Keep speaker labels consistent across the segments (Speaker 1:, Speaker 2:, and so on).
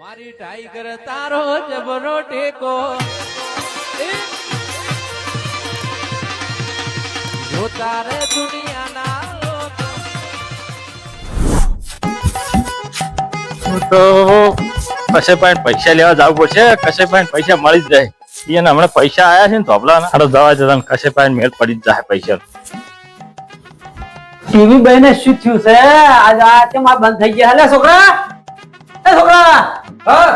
Speaker 1: મારી ટાઈગર તારો જબરો ટેકો. જો તારે દુનિયાના
Speaker 2: તો કશે પણ પૈસા લેવા જવું પડશે કશે પણ પૈસા મળી જ જાય. એને હમણાં પૈસા આયા છે ને ધોબલા ના જવા જતા કશે પણ મેળ પડી જ જાય પૈસા.
Speaker 3: ટીવી બહેને શું થયું છે? આજ આ કેમ આ બંધ થઈ ગયા? હલે છોકરા! એ છોકરા! હા?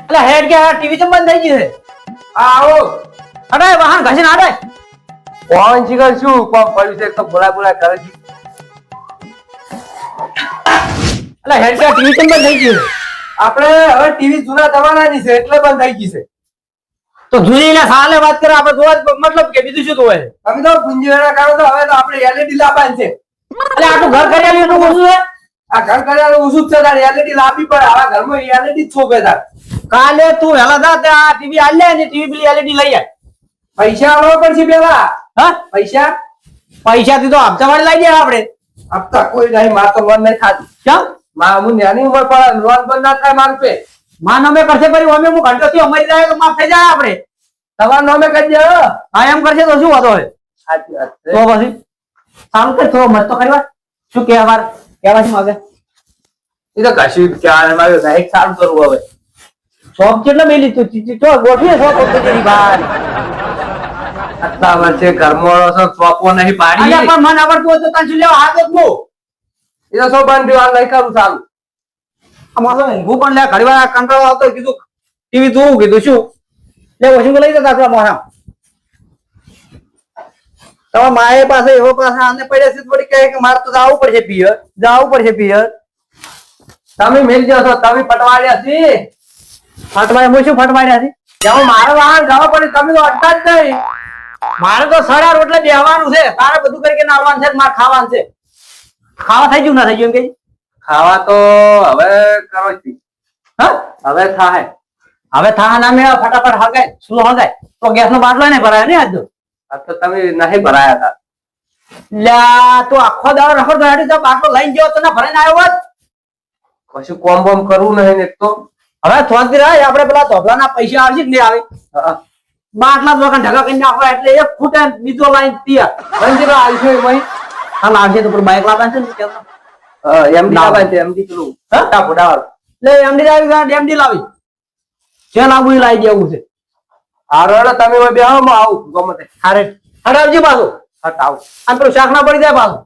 Speaker 3: એટલે હેડ કે ટીવી કેમ બંધ થઈ ગઈ છે? આ આવો. અરે વાહન ઘસીને આડે
Speaker 4: કોણ શીખર શું? કોણ પડ્યું છે તો બોલા બોલા કરે છે
Speaker 3: એટલે હેડ કે ટીવી કેમ બંધ થઈ ગઈ છે?
Speaker 4: આપણે હવે ટીવી જૂના જમાનાની છે એટલે બંધ થઈ ગઈ છે.
Speaker 3: તો જૂની ના સાલે વાત કરે આપણે જોવા જ મતલબ કે બીજું શું જોવે
Speaker 4: તમે તો પૂંજીવાળા કરો તો હવે તો આપણે એલઈડી લાવવાની છે.
Speaker 3: એટલે આટલું ઘર કરી એટલું ઓછું છે?
Speaker 4: આ ઘર કર્યા ઓછું છે તારે પડે. આવા ઘરમાં જ છોપે તાર.
Speaker 3: કાલે તું હેલા જા તે આ ટીવી આલે ને ટીવી પેલી એલઈડી લઈ આય.
Speaker 4: પૈસા આવવા પડશે પેલા.
Speaker 3: હા?
Speaker 4: પૈસા?
Speaker 3: પૈસા થી તો હપ્તા વાળી લઈ જાય આપણે.
Speaker 4: હપ્તા કોઈ નહીં માર તો લોન નહીં ખાતી
Speaker 3: કેમ
Speaker 4: માં હું નાની ઉંમર પર લોન બંધ ના થાય મારું પે.
Speaker 3: માં અમે કરશે કરી અમે હું ઘંટો થી અમારી જાય તો માફ થઈ જાય આપણે.
Speaker 4: તમારું નમે કરી દે હા.
Speaker 3: એમ કરશે તો શું વાંધો હોય?
Speaker 4: સાચી વાત
Speaker 3: તો પછી સારું કે થોડો મસ્ત કરી વાત શું કે અમાર છે માગે
Speaker 4: એ તો કશું મારે નહીં સારું કરવું હવે.
Speaker 3: શોપ કેટલો મેલી તું? ચો ગોઠવી શોપ તેરી બહાર.
Speaker 4: આટલા વર્ષે ઘરમાં છો ચોપો નહીં પાડી.
Speaker 3: અલ્યા પણ મને આવડતું હોય તો તને શું લેવા હાથ મો
Speaker 4: એ તો શું બંધ આ નહીં કરું સારું.
Speaker 3: અમાર તો હું પણ લે ઘડી વાર કંટાળો આવતો કીધું ટીવી તું કીધું શું? લે વોશિંગ લઈ જતા આપણા મોઢા તમારા માએ પાસે એવો પાસે આને પડ્યા છે થોડી કહે કે મારે તો જવું પડશે પિયર જવું પડશે પિયર.
Speaker 4: તમે મેલ જશો તમે પટવાડ્યા છે.
Speaker 3: ફટવાય હું શું ફટવાડ્યા છે?
Speaker 4: જેમાં મારે વાહન જવા પડે તમે તો અટતા જ નહીં.
Speaker 3: મારે તો સડા રોટલે બેહવાનું છે. તારે બધું કરીને આવવાનું છે મારે ખાવાનું છે. ખાવા થઈ ગયું ના થઈ ગયું એમ કે
Speaker 4: ખાવા તો હવે કરો જ
Speaker 3: હા?
Speaker 4: હવે થાય
Speaker 3: હવે થા ના મેળા ફટાફટ હગાય શું હગાય? તો ગેસ નો બાટલો ને ભરાય ને આજ તો
Speaker 4: તમે નહીં ભરાયા હતા.
Speaker 3: લ્યા તો આખો દાડો રખડ દોડી તો બાટલો લઈને ગયો તો ના ભરાઈને આવ્યો હોત.
Speaker 4: કશું કોમ બોમ કરવું નહીં ને તો?
Speaker 3: હવે થોડી રહે આપણે પેલા ધોબલાના પૈસા આવશે કે નહીં આવે. બાટલા દોકાન ઢગા કરી નાખો એટલે એક ફૂટે બીજો લાઈન ત્યાં
Speaker 4: બંધ આવશે ભાઈ
Speaker 3: હાલ આવશે તો બાઈક લાવવાનું છે ને કેમ?
Speaker 4: એમડી
Speaker 3: ના.
Speaker 4: લાવવા છે એમડી પેલું? મોટા ફોડાવાળું.
Speaker 3: લે એમડી લાવી એમડી લાવી. જે લાવવું એ લાવી દેવું છે.
Speaker 4: હારો તમે બેહો માં આવું. ગમે હારે
Speaker 3: હારે. આવજો પાછું.
Speaker 4: હટ આવું.
Speaker 3: આમ પેલું શાક ના પડી જાય પાછું.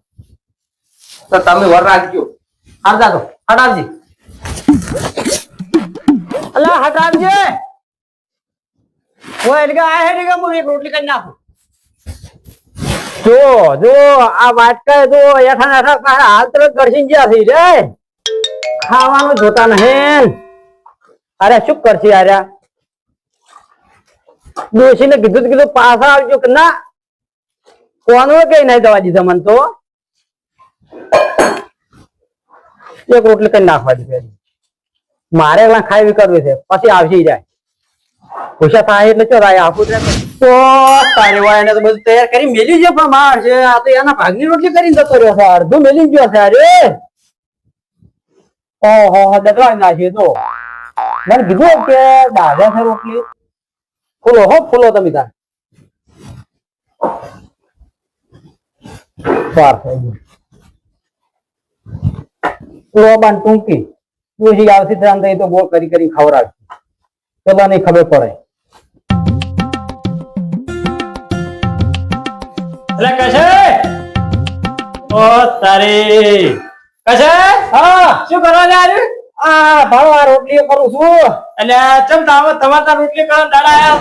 Speaker 4: તો તમે વર રાખજો.
Speaker 3: હારદા તો આવજે અલા હટાવજે. ઓય એટલે આ હેડી કે હું એક રોટલી કરી નાખું. જો જો આ વાટકા જો એઠા એઠા તરત કરશી જ્યાં થઈ રે. ખાવાનું જોતા નહીં. અરે શું કરશી આર્યા ડોશીને કીધું કીધું પાછા આવજો કે ના કોનો કઈ નહીં દવા દીધા મને તો? એક રોટલી કઈ નાખવા દીધી મારે એટલા ખાઈ કરવી છે, પછી આવશે જાય. પૈસા થાય એટલે ચો રાય આપું તો તારી વાય એને તો બધું તૈયાર કરી મેલી છે પણ માર છે, આ તો એના ભાગની રોટલી કરીને જતો રહ્યો છે, અડધું મેલી ગયો છે અરે. ઓહો, હો ડગલાઈ નાખી તો. મને કીધું કે દાદા છે રોટલી. ફૂલો હો ફૂલો તમે તાર ટૂંકી ડોશી આવતી ત્યાં તો ગોળ કરી કરી ખવડાવે પેલા નહીં ખબર પડે
Speaker 2: એટલે કશે ઓ તારી કશે
Speaker 3: હા
Speaker 2: શું કરવા જાય
Speaker 3: આ ભાડો આ રોટલીઓ કરું છું.
Speaker 2: એટલે ચમ તાવ તમાર તા રોટલી કરવા દાડા આયા.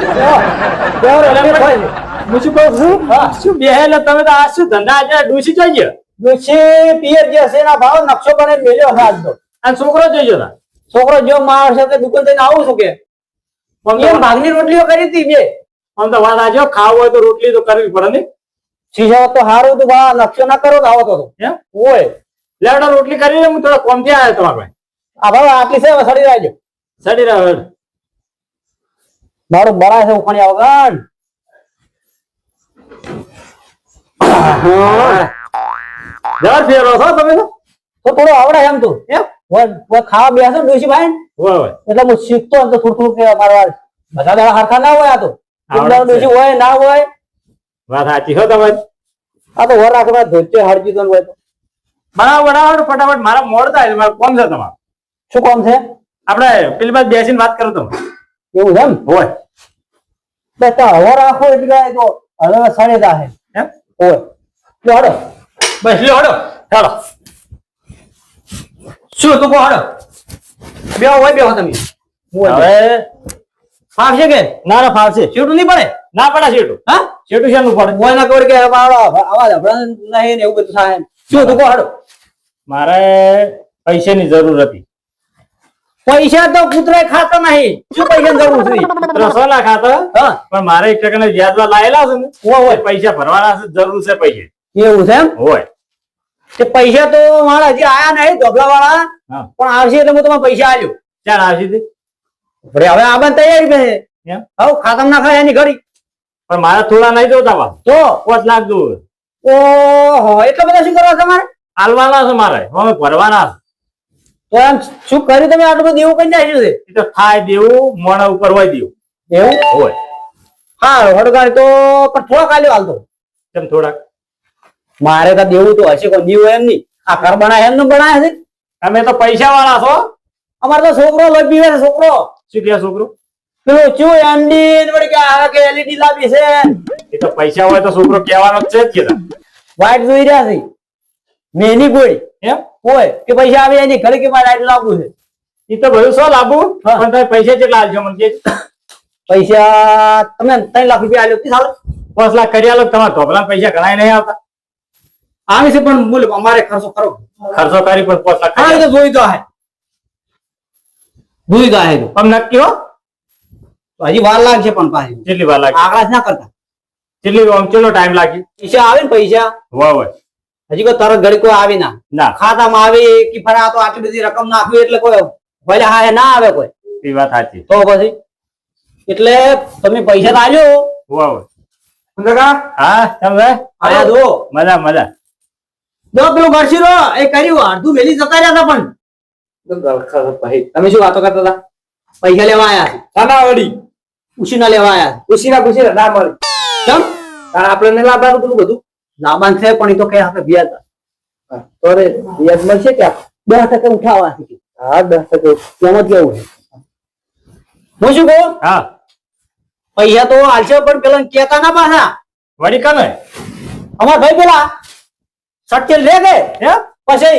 Speaker 2: હું શું કહું છું? શું બેહેલ તમે તો આ શું ધંધા આજે ડૂસી જોઈએ
Speaker 3: ડૂસી પિયર જે છે એના ભાવ નકશો બને મેલ્યો હા આજ તો
Speaker 2: આ છોકરો જોઈજો ના
Speaker 3: છોકરો જો માર છે તે દુકાન થઈને આવું છું કે. એમ ભાગની રોટલીઓ કરી હતી બે.
Speaker 2: આમ તો વાત આજો ખાવું હોય તો રોટલી તો કરવી પડે ને?
Speaker 3: શીશા તો હારું તો નકશો ના કરો તો આવો તો. ઓય.
Speaker 2: લેડો રોટલી કરી હું થોડા કોમથી આવ્યો તમારા ભાઈ
Speaker 3: આ ભાવ આટલી છે સડી રાખજો.
Speaker 2: સડી રહ્યો
Speaker 3: મારું બરા છે ઉખાણી આવગણ
Speaker 2: જર ફેરો છો તમે તો?
Speaker 3: તો થોડો આવડે એમ તું. એમ? ખાવા બેસો ડોશી ભાઈ
Speaker 2: હોય
Speaker 3: એટલે હું શીખતો હતો થોડું થોડું કે અમારા બધા દાડા હરખા ના હોય આ તો. ડોશી હોય ના હોય.
Speaker 2: વાત સાચી હો તમે
Speaker 3: આ તો વર રાખવા ધોતે હરજી તો હોય તો.
Speaker 2: બરાબર બનાવો ફટાફટ મારા મોડ થાય મારે કોમ છે તમારે.
Speaker 3: શું કામ છે?
Speaker 2: આપણે પેલી બાદ બેસીને વાત કરો તમે
Speaker 3: એવું છે એમ?
Speaker 2: હોય.
Speaker 3: બે તો હવા રાખો એટલે તો હવે સડે દા
Speaker 2: એમ?
Speaker 3: હોય. લો હડો
Speaker 2: બસ લ્યો હડો ચાલો.
Speaker 3: શું તું કહો હડો બે હોય તમે. હોય તમે
Speaker 2: હવે
Speaker 3: ફાવશે કે?
Speaker 2: ના ના ફાવશે.
Speaker 3: શેઠું નહીં પડે?
Speaker 2: ના પડે ચીટું
Speaker 3: હા?
Speaker 2: શેઠું શેનું પડે?
Speaker 3: હોય ના કવર કે અવાજ હભળાય નહીં ને એવું બધું થાય શું તું કહો હડો
Speaker 2: મારે પૈસાની જરૂર હતી.
Speaker 3: પૈસા તો પુત્ર ખાતા નહીં. શું પૈસા જરૂર છે?
Speaker 2: ત્રણસો ના ખાતા? પણ મારે એક ટકા વ્યાજમાં લાયેલા છે ને
Speaker 3: હોય
Speaker 2: પૈસા ભરવાના છે જરૂર છે પૈસા.
Speaker 3: એવું છે એમ?
Speaker 2: હોય.
Speaker 3: તે પૈસા તો મારા હજી આયા નહીં ધોબલા વાળા
Speaker 2: હા.
Speaker 3: પણ આવશે એટલે હું તમારે પૈસા આવ્યો
Speaker 2: ચાલ આવશે તે.
Speaker 3: હવે આવવાની તૈયારી
Speaker 2: એમ?
Speaker 3: હવે ખાતમ ના ખાય એની ઘડી.
Speaker 2: પણ મારા થોડા નહીં જોતા બા
Speaker 3: તો?
Speaker 2: પાંચ લાખ દઉં
Speaker 3: ઓહો એટલા બધા શું કરવા તમારે?
Speaker 2: હાલવાના છે મારે. હવે ભરવાના છે.
Speaker 3: તો એમ શું કર્યું તમે આટલું બધું? એવું કઈ નાખ્યું છે?
Speaker 2: એ તો થાય દેવું મોણા ઉપર હોય દેવું.
Speaker 3: એવું?
Speaker 2: હોય.
Speaker 3: હા વડગાડી તો પણ થોડાક આલ્યો હાલતો
Speaker 2: કેમ થોડાક?
Speaker 3: મારે તો દેવું તો હશે કોઈ દીવું એમ નહીં. આ ઘર બનાય એમ નું બનાય છે.
Speaker 2: તમે તો પૈસા વાળા છો.
Speaker 3: અમારે તો છોકરો લોહી પીવે છે છોકરો.
Speaker 2: શું કે છોકરો?
Speaker 3: પેલું ચું એમડી વળી કે આ કે એલઈડી લાવી છે.
Speaker 2: એ તો પૈસા હોય તો છોકરો કહેવાનો જ છે જ કીધા.
Speaker 3: વાઈટ જોઈ રહ્યા છે. મેની ગોળી
Speaker 2: એમ?
Speaker 3: હોય કે પૈસા આવે એની ઘરે કે મારે લાવવું છે?
Speaker 2: એ તો બધું શું લાવવું પણ તમે પૈસા કેટલા આલજો મને
Speaker 3: પૈસા તમે ત્રણ લાખ રૂપિયા આલ્યો તી
Speaker 2: પાંચ લાખ કરી આલો તમારા ધોબલા પૈસા ઘણા નહીં આવતા.
Speaker 3: આવે છે પણ બોલો અમારે ખર્ચો કરો
Speaker 2: ખર્ચો કરી પણ પાંચ લાખ
Speaker 3: હા તો જોઈ તો હે જોઈ તો હે
Speaker 2: આમ નક્કી હો.
Speaker 3: હજી વાર લાગશે પણ પાછી.
Speaker 2: કેટલી વાર લાગે
Speaker 3: આકડા જ ના કરતા.
Speaker 2: કેટલી કેટલો ટાઈમ લાગે
Speaker 3: પૈસા આવે ને પૈસા.
Speaker 2: વાહ વાહ.
Speaker 3: હજી કોઈ તરત ઘડી કોઈ આવી ના.
Speaker 2: ના.
Speaker 3: ખાતામાં આવે કે ફરા તો આટલી બધી રકમ નાખવી એટલે કોઈ ભલે હા એ ના આવે કોઈ.
Speaker 2: એ વાત સાચી.
Speaker 3: તો પછી? એટલે તમે પૈસા
Speaker 2: વાહ વાહ હા તમે?
Speaker 3: આયા દો
Speaker 2: મજા મજા.
Speaker 3: દો પેલું ગરસી રો એ કર્યું. અડધું વેલી જતા રહ્યા હતા પણ. તમે શું વાતો કરતા હતા? પૈસા લેવા આયા છે.
Speaker 4: સાના વળી.
Speaker 3: લેવા આયા છે.
Speaker 4: ખુશીના ખુશી ના મળે.
Speaker 3: કેમ?
Speaker 4: આપણે લાવવાનું પેલું બધું.
Speaker 3: લાભાન છે પણ એ તો કઈ આપણે વ્યાજ
Speaker 4: તો રે વ્યાજ મળશે કે
Speaker 3: દસ ટકા ઉઠાવવા છે
Speaker 4: હા દસ ટકા
Speaker 3: કેમ જ કેવું છે. હું શું કહું?
Speaker 2: હા.
Speaker 3: પૈસા તો હાલશે પણ પેલા કેતા ના પાછા.
Speaker 2: વળી કને
Speaker 3: અમાર ભાઈ પેલા સટકેલ લે કે
Speaker 2: હે?
Speaker 3: પછી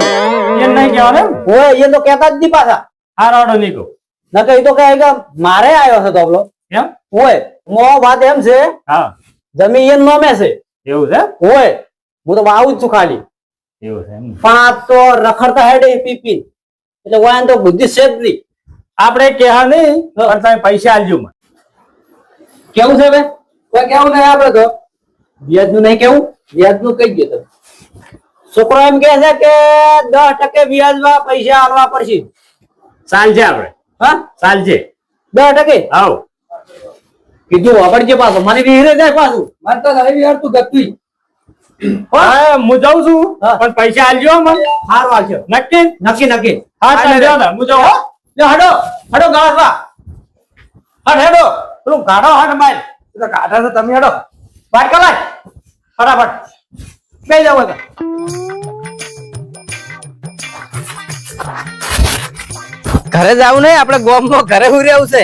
Speaker 2: એમ નહીં કહેવાનું
Speaker 3: હોય એ તો કેતા જ નહીં પાછા.
Speaker 2: હા રાડો નીકો
Speaker 3: નકર એ તો કહે કે મારે આવ્યો છે તોબલો
Speaker 2: એમ?
Speaker 3: હોય. મો વાત એમ છે.
Speaker 2: હા.
Speaker 3: જમીન એમ નોમે છે.
Speaker 2: એવું છે?
Speaker 3: હોય. હું તો આવું જ છું ખાલી.
Speaker 2: એવું છે
Speaker 3: પણ આ તો રખડતા હેડે પી પી એટલે વાયન તો બુદ્ધિ છે જ નહીં.
Speaker 2: આપણે કહેવા નહીં પણ તમે પૈસા આલજો મને.
Speaker 3: કેવું છે બે
Speaker 4: કોઈ કેવું નહીં આપણે તો.
Speaker 3: વ્યાજનું નહીં કેવું?
Speaker 4: વ્યાજનું કઈ ગયો તમે.
Speaker 3: છોકરો એમ કે છે કે દસ ટકે વ્યાજમાં પૈસા આલવા પડશે.
Speaker 2: ચાલશે આપણે.
Speaker 3: હા?
Speaker 2: ચાલશે
Speaker 3: દસ ટકે?
Speaker 2: આવ.
Speaker 3: કીધું વાપરજે પાછું. મને વિહરે જાય પાછું.
Speaker 4: મને તો નહીં વિહાર તું ગતું
Speaker 2: હું. જાઉં છું પણ પૈસા આલજો મને.
Speaker 3: હારું આવશે
Speaker 2: નક્કી?
Speaker 3: નક્કી નક્કી.
Speaker 2: હા ચાલ ને, હું જાઉં
Speaker 3: લે હડો. હડો ગાળસવા હડ હેડો. પેલું ગાડો હડ માર
Speaker 4: તો કાઢા તો તમે હેડો.
Speaker 3: ફટાફટ. બે જાવ હવે
Speaker 1: ઘરે જવું નહીં આપણે ગોમમાં ઘરે ઉરી આવું છે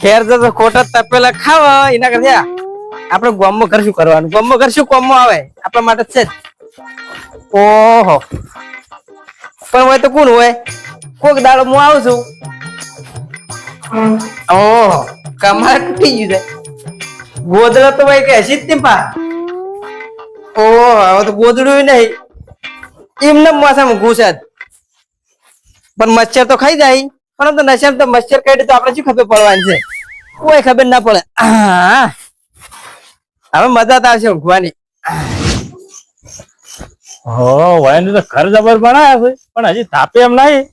Speaker 1: ઘેર જતો ખોટા તપેલા ખાવા, એના કરતા આપણે ગોમમાં ઘર શું કરવાનું? ગોમમાં ઘર શું કોમમાં આવે? આપણા માટે છે ઓહો. પણ હોય તો કોણ હોય? કોક દાડો હું આવું છું. ઓહો. કમાર તૂટી ગયું છે. ગોદડો તો ભાઈ કે હસી જ પા. ઓહો, હવે તો ગોદડું નહીં. એમને મોસામાં ઘૂસે પણ મચ્છર તો ખાઈ જાય. પણ તો નશા તો મચ્છર કાઢી તો આપણે શું ખબર પડવાની છે? કોઈ ખબર ના પડે. હવે મજા તો આવશે ઊંઘવાની
Speaker 2: હો વાયનું તો ઘર જબર બનાયા છે. પણ હજી તાપે એમ નહીં.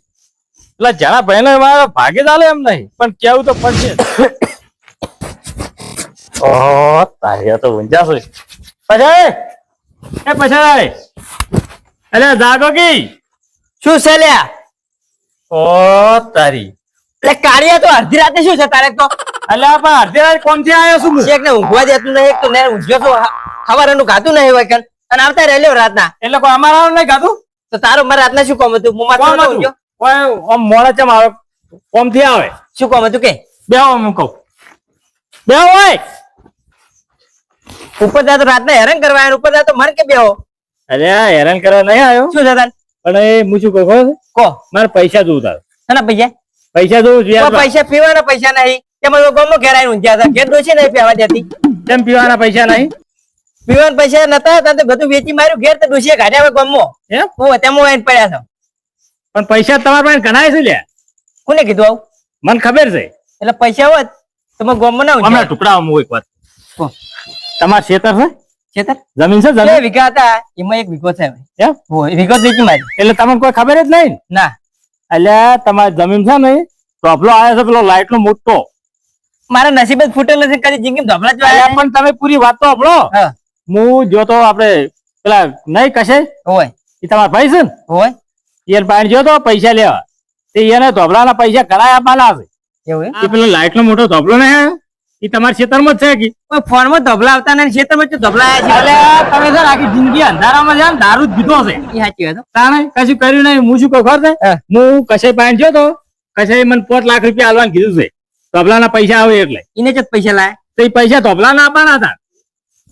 Speaker 2: એટલે જણા ભાઈને ભાગે ચાલે એમ નહીં. પણ કેવું તો પડશે. ઓહો તારી તો ઊંઝા છે. પછી એ પછી અરે જાગો કી.
Speaker 1: શું છે લ્યા?
Speaker 2: ઓ તારી.
Speaker 1: એટલે કાળિયા તો અડધી રાતે શું છે તારે તો?
Speaker 2: એટલે પણ અડધી રાત કોમથી આવ્યો છું
Speaker 1: એક ને ઊંઘવા દેતું નહીં એક તો ને ઊંઘ્યો તો સવારનું ગાતું નહીં હોય કણ. અને આવતા રહેલો રાતના.
Speaker 2: એટલે કોઈ અમારા નહીં ખાધું
Speaker 1: તો તારું મારે રાતના શું કોમ હતું? મુમા
Speaker 2: કોમ હતું? આમ મોડા ચમ આવે? કોમથી આવે?
Speaker 1: શું કોમ હતું કે?
Speaker 2: બેહો હું કહું. બેહો હોય?
Speaker 1: ઉપર તો રાતના હેરાન કરવા ઉપર જાય તો મર કે બેહો.
Speaker 2: અરે હેરાન કરવા નહીં આવ્યો?
Speaker 1: શું છે તાર?
Speaker 2: પણ એ હું શું કહું ખબર
Speaker 1: કો
Speaker 2: મારે પૈસા જોવું તાર.
Speaker 1: ના પૈસા?
Speaker 2: પૈસા જોવું જોઈએ
Speaker 1: પૈસા પીવાના પૈસા નહીં. તેમાં ગામમાં ઘેર ઊંઘ્યા હતા. ઘેર ડોશી નહીં પીવા દેતી
Speaker 2: તેમ પીવાના પૈસા નહીં?
Speaker 1: પીવાના પૈસા નતા હતા તો બધું વેચી માર્યું. ઘેર તો ડોશીએ કાઢ્યા હવે ગામમાં.
Speaker 2: એમ?
Speaker 1: હું તેમાં આવીને પડ્યા છો.
Speaker 2: પણ પૈસા તમારા પાસે ઘણા છે લ્યા
Speaker 1: કોને કીધું આવું?
Speaker 2: મને ખબર છે.
Speaker 1: એટલે પૈસા હોત તમે ગમો ગામમાં ના ઊંઘ્યા.
Speaker 2: ટુકડા હું એક વાત
Speaker 1: કહો.
Speaker 2: તમાર ખેતર છે? જમીન છે જમીન?
Speaker 1: વીઘા હતા. એમાં એક વીઘો છે
Speaker 2: એમ?
Speaker 1: વીઘો જ મારી.
Speaker 2: એટલે તમને કોઈ ખબર જ નહીં?
Speaker 1: ના.
Speaker 2: એટલે તમારી જમીન છે ને ટોપલો આવ્યો છે પેલો લાઈટ નો મોટો.
Speaker 1: મારા નસીબ જ ફૂટેલ નથી કદી જિંદગી ધોપલા જ
Speaker 2: પણ તમે પૂરી વાત તો સાંભળો.
Speaker 1: હા.
Speaker 2: જો તો આપણે પેલા નહીં કશે?
Speaker 1: હોય.
Speaker 2: એ તમારા ભાઈ છે ને?
Speaker 1: હોય.
Speaker 2: એને પાણી જો તો પૈસા લેવા. તે એને ધોબલાના પૈસા ઘણા આપવાના છે.
Speaker 1: એવું?
Speaker 2: પેલો લાઈટ નો મોટો ધોબલો ને એ તમારા ખેતરમાં જ છે કે?
Speaker 1: કોઈ ફોનમાં ધબલા આવતા ને ખેતરમાં ધોપલા આવ્યા
Speaker 2: એટલે તમે છે આખી જિંદગી અંધારામાં છે દારૂ જ પીધો છે.
Speaker 1: છે એ સાચી વાત
Speaker 2: તાણે કશું કર્યું નહીં. હું શું ખબર છે?
Speaker 1: હું.
Speaker 2: કશે પાણી જો તો કશે મને પાંચ લાખ રૂપિયા આલવાનું કીધું છે. ધોબલાના પૈસા આવે એટલે.
Speaker 1: એને જ પૈસા લાયા.
Speaker 2: તો એ પૈસા ધોબલાના આપવાના હતા.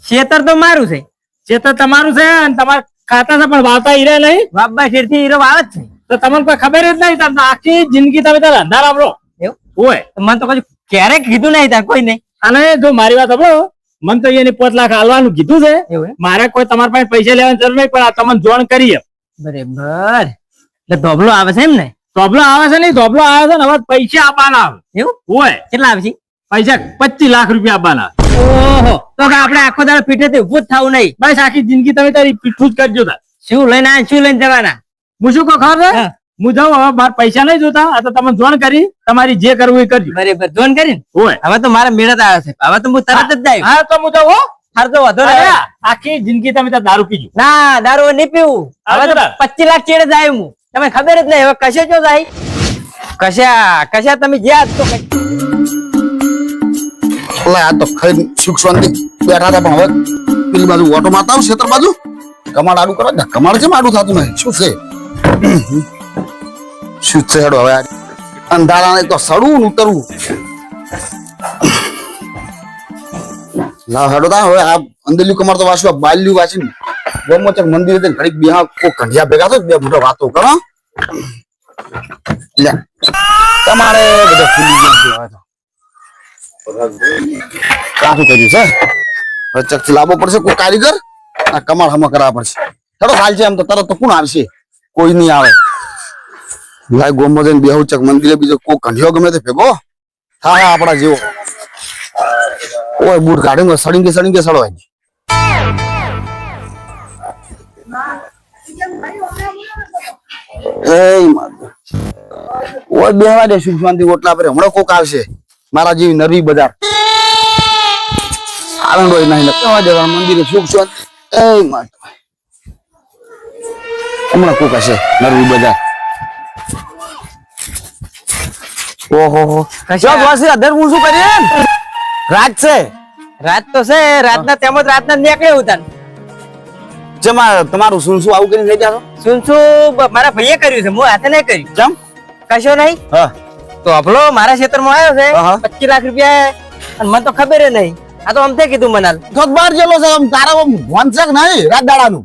Speaker 1: ખેતર તો મારું છે.
Speaker 2: ખેતર તમારું છે અને તમારા ખાતા છે પણ વાવતા હીરે નહીં.
Speaker 1: બાબા શેરથી હીરો વાવે જ છે.
Speaker 2: તો તમને કોઈ ખબર જ નહીં તમને આખી જિંદગી તમે તારે અંધારા આવડો
Speaker 1: એવું?
Speaker 2: હોય.
Speaker 1: તો મને તો કશું ક્યારેક કીધું નહીં તાર કોઈ નહીં
Speaker 2: અને જો મારી વાત સાંભળો મને તો એની પાંચ લાખ હાલવાનું કીધું છે. મારે કોઈ તમારા પાસે પૈસા લેવાની જરૂર નહીં પણ આ તમને જોણ કરીએ
Speaker 1: બરાબર. એટલે ધોબલો આવે છે એમ ને?
Speaker 2: ધોબલો આવે છે નહીં ધોબલો આવે છે ને હવે પૈસા આપવાના આવે.
Speaker 1: એવું?
Speaker 2: હોય.
Speaker 1: કેટલા આવે છે?
Speaker 2: પૈસા પચીસ લાખ રૂપિયા આપવાના.
Speaker 1: ઓહો. તો કે આપણે આખો દાડો પીઠેથી ઉભું જ થવું નહીં.
Speaker 2: બસ આખી જિંદગી તમે તારી પીઠું જ કરજો તાર.
Speaker 1: શું લઈને આ શું લઈને જવાના?
Speaker 2: હું શું કહો ખબર
Speaker 1: હા.
Speaker 2: જાઉં હવે મારે પૈસા નહીં જોતા. આ તો તમે જોણ કરી. તમારી જે કરવું એ કરજો.
Speaker 1: બરાબર જોન કરીને
Speaker 2: હોય.
Speaker 1: હવે તો મારા મેળા આવે છે. હવે તો હું તરત જ જાય.
Speaker 2: હા તો હું જાઉં
Speaker 1: હાર તો વધુ
Speaker 2: આખી જિંદગી તમે દારૂ પીજો.
Speaker 1: ના દારૂ નહીં પીવું. હવે તો પચીસ લાખ ચેડે જાય હું. તમે ખબર જ નહીં હવે કશે જો જાય? કશા કશા તમે જ્યાં તો
Speaker 5: આ તો ખાઈ સુખ શાંતિ બેઠા હતા પણ હવે પેલી બાજુ ઓટો માતા આવું બાજુ. કમાડ આડું કરો. ને કમાડ છે આડું થતું નહીં શું છે? શું છે હેડો હવે આ અંધારા તો સડવું ને ઉતરવું. લાવ હેડો તા, હવે તો વાંચ્યું આ બાલ્યું વાંચી ગમો ચક મંદિર હતી ઘડીક બે કો કંઢિયા ભેગા થયો, બે મોટો વાતો કરો તમારે બધા ફૂલી ગયા છે, હવે તો. કાઠું લાવવો પડશે કોઈ કારીગર? આ કમાડ હમા કરાવવા પડશે. ચલો હાલ છે એમ તો તરત તો કોણ આવશે કોઈ નહીં આવે. લાય ગોમો જઈને બેહુ ચક મંદિરે બીજો કોઈ કંઢિયો ગમે તે ભેગો? હા હા, આપણા જેવો. ઓય, બૂટ કાઢીને સળીંગે સળીંગે સળવાય. ઓય, બેહવા દે સુખ શાંતિ પર. હમણાં કોક આવશે. મારા જેવી નરવી બજાર. આનંદ હોય નહીં બેહવા દેવાનું મંદિરે સુખ શાંતિ. એ માતા. હમણાં કોક હશે નરવી બજાર. ઓહો હો વાસી અધર હું શું કરીએ? રાત છે.
Speaker 1: રાત તો છે રાતના તેમજ રાતના નીકળે ઉતાર
Speaker 5: જેમાં તમારું શું શું આવું કરીને લઈ જાશો
Speaker 1: શું શું મારા ભાઈએ કર્યું છે હું હાથે નહીં કર્યું.
Speaker 5: ચમ?
Speaker 1: કશો નહીં?
Speaker 5: હા.
Speaker 1: તો હપલો મારા ક્ષેત્રમાં આવ્યો છે પચીસ લાખ રૂપિયા અને મને તો ખબર નહીં. આ તો અમથે કીધું મનાલ.
Speaker 5: તો બાર જેલો છે આમ તારા નહીં? રાત દાડાનું.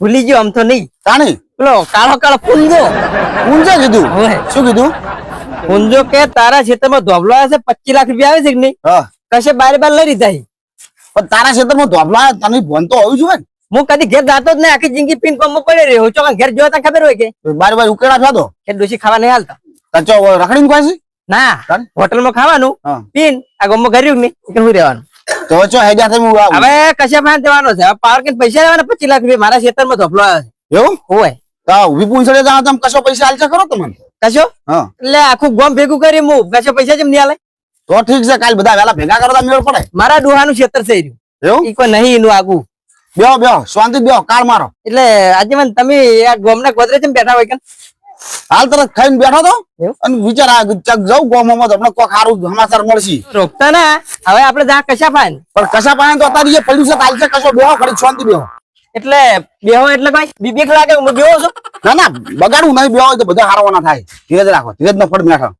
Speaker 1: ભૂલી ગયો આમ તો નહીં.
Speaker 5: તાણી?
Speaker 1: પેલો કાળો કાળો પૂંજો.
Speaker 5: ઊંચે કીધું. શું કીધું?
Speaker 1: પૂંજો કે તારા ક્ષેત્રમાં ધોબલો આવે છે પચીસ લાખ રૂપિયા આવે છે કે નહીં? કશે બારે બાર લઈ લીધા
Speaker 5: પણ તારા ક્ષેત્રમાં ધોબલા તને ભણ તો હોવું જોઈએ
Speaker 1: હું કદી ઘેર જાતો જ નહીં આખી જિંદગી પીન પંપ પડે રહ્યો છો ઘેર જોતા ખબર હોય કે?
Speaker 5: બાર બાર ઉકેડા થયા તો
Speaker 1: કે ડોસી ખાવા નહીં હાલતા.
Speaker 5: તો રખડીને કોઈ છે?
Speaker 1: ના હોટલમાં ખાવાનું પીન આ ગમો કર્યું નહીં કે હું રહેવાનું.
Speaker 5: તો ચો હેજા થઈ હું
Speaker 1: હવે કશા જવાનો છે? પાવર કે પૈસા લેવાના પચીસ લાખ રૂપિયા? મારા ક્ષેત્રમાં ધોપલો આવે છે.
Speaker 5: એવું?
Speaker 1: હોય.
Speaker 5: તો ઊભી પૂછડે જાવ તમે કશો પૈસા હાલશે ખરો તમને
Speaker 1: કશો
Speaker 5: હા.
Speaker 1: એટલે આખું ગોમ ભેગું કરી હું કશો પૈસા જેમ નહીં આલે?
Speaker 5: તો ઠીક છે કાલ બધા વેલા ભેગા કરો તો મેળ પડે.
Speaker 1: મારા ડોહાનું ક્ષેત્ર છે રહ્યું
Speaker 5: એવું?
Speaker 1: ઈ કોઈ નહીં એનું આગું.
Speaker 5: બ્યો બ્યો શાંતિ બ્યો કાળ મારો.
Speaker 1: એટલે આજે મને તમે આ ગોમના ગોદરે જેમ બેઠા હોય કે
Speaker 5: હાલ તરત ખાઈને બેઠો તો? અને વિચાર ચક જાઉં ગોમમાં તો હમણાં કોક સારું સમાચાર મળશે.
Speaker 1: રોકતા ના. હવે આપણે જા કશા પાન
Speaker 5: પણ કશા પાણી તો અત્યારે પડ્યું છે તો હાલશે કશો બેહો ખરી શાંતિ બેહો.
Speaker 1: એટલે બેહો એટલે ભાઈ બીબેક લાગે હું બેહો છું.
Speaker 5: ના ના બગાડું નહીં બેહો તો બધા હારવાના થાય. ધીરજ રાખો ધીરજ નો ફળ મેઠો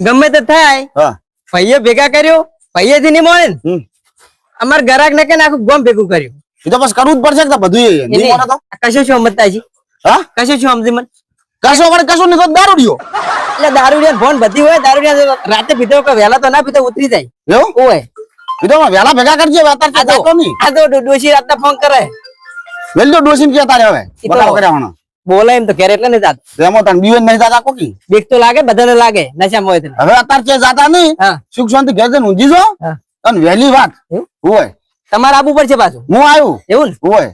Speaker 1: ગમે તે થાય
Speaker 5: હા.
Speaker 1: ભાઈએ ભેગા કર્યો ભાઈએ થી નહીં મળે. અમાર ગરાક ને કે આખું ગોમ ભેગું કર્યું.
Speaker 5: એ તો બસ કરવું જ પડશે કે બધું એ નહીં. મળે તો?
Speaker 1: કશું શું સમજતા
Speaker 5: હા?
Speaker 1: કશું છું સમજી મને
Speaker 5: કશો પણ કશો નહીં તો દારૂ ડીયો
Speaker 1: એટલે દારૂડિયા ફોન બધી હોય દારૂડિયા રાતે પીધો કે વહેલા તો ના પીધો ઉતરી જાય.
Speaker 5: એવું?
Speaker 1: ઓય.
Speaker 5: પીધો તો વહેલા ભેગા કરજે
Speaker 1: આ તો તો ડોશી રાતના ફોન કરે?
Speaker 5: વેલ તો ડોસીને કહેતા રે હવે. બતાવો કર્યા
Speaker 1: બોલે એમ તો ઘેર એટલે નહીં જાતો.
Speaker 5: તેમાં તને બીવે નહીં દાદા કોકી
Speaker 1: દેખ તો લાગે બધાને લાગે નશામાં હોય એટલે
Speaker 5: હવે અત્યારે છે જાતા નહીં સુખ શાંતિ ઘેર જઈને ઊંઘી જો. અને વહેલી વાત? હોય.
Speaker 1: તમારા આબુ પડશે પાછું?
Speaker 5: હું આવ્યું.
Speaker 1: એવું ને?
Speaker 5: હોય.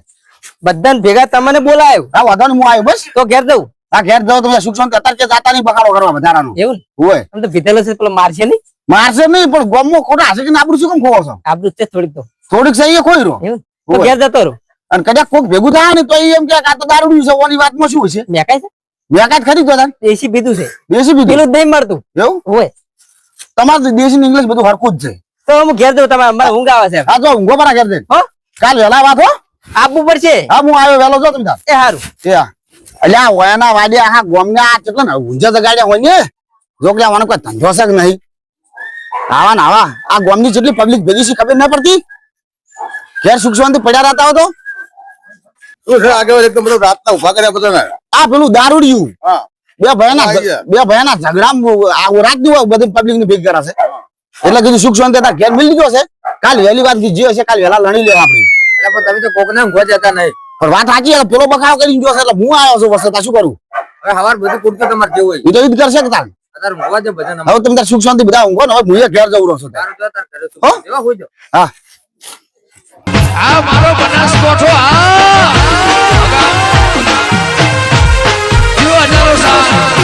Speaker 1: બધાને ભેગા તમને બોલાયો
Speaker 5: હા વાંધો હું આવ્યો બસ.
Speaker 1: તો ઘેર જવું.
Speaker 5: આ ઘેર જાવ તમે સુખ શાંતિ અત્યારે છે જાતા નહીં બગાડો કરવા વધારાનો
Speaker 1: એવું
Speaker 5: હોય.
Speaker 1: આમ તો ભીતેલો છે પેલો મારશે નહીં?
Speaker 5: મારશે નહીં પણ ગમો ખોટા હશે કે આપણું શું કેમ ખોવો છો?
Speaker 1: આબરું તે થોડીક તો.
Speaker 5: થોડીક સહી ખોઈ રહ્યો.
Speaker 1: તો ઘેર જતો રહો.
Speaker 5: અને કદાચ કોક ભેગું થાય ને તો એમ કે આ તો દારૂ છે ઓની વાતમાં શું છે
Speaker 1: મેકાય છે?
Speaker 5: વેકાત ખરી તો
Speaker 1: દેશી પીધું છે.
Speaker 5: દેશી પીધું
Speaker 1: પેલું જ નહીં મળતું.
Speaker 5: એવું?
Speaker 1: હોય.
Speaker 5: તમારે દેશી ને ઇંગ્લિશ બધું હરખું જ છે.
Speaker 1: તો હું ઘેર દઉં તમારે અમારે ઊંઘ આવે છે.
Speaker 5: હા તો ઊંઘો પરા ઘેર દે
Speaker 1: હો?
Speaker 5: કાલ વેલા વાત હો.
Speaker 1: આપવું પડશે.
Speaker 5: હા હું આવ્યો વેલો જો તમે
Speaker 1: એ સારું
Speaker 5: એ હા. એટલે આ વયાના વાડિયા હા ગોમના આ કેટલા ને ઊંઝા જગાડ્યા હોય ને? જો કે આવાનો કોઈ ધંધો છે કે નહીં? આવા ને આવા. આ ગોમની જેટલી પબ્લિક ભેગી છે ખબર ના પડતી? ઘેર સુખ શાંતિ પડ્યા રહેતા તો?
Speaker 6: છે આગળ એકદમ બધું રાતના ઊભા કર્યા બધાને
Speaker 5: આ પેલું દારૂડિયું. બે ભયાના બે ભયાના ઝઘડા રાતની બધી પબ્લિકની ભેગી કરાશે એટલે કીધું સુખ શાંતિ તાર ઘેર મિલી ગયો છે. કાલ વહેલી વાત જે હશે કાલ વહેલા લણી લેવા આપડી.
Speaker 4: એટલે પણ તમે તો કોક ના જતા નહીં.
Speaker 5: પણ વાત સાચી પેલો બખાવ કરીને ગયો છે એટલે હું આવ્યો છું વસતા શું કરું?
Speaker 4: હવે હવાર બધું કુડતું તમારે જેવું હોય.
Speaker 5: તો ઈ જ કરશે કે તાર. હવે તમે તાર સુખ શાંતિ બધા ઊંઘો ને હવે હું ઘેર જવું રહું છું તાર.
Speaker 4: તારું જો તાર ઘરે
Speaker 5: હો?
Speaker 4: જો
Speaker 5: હા.
Speaker 2: આ મારો Rosa.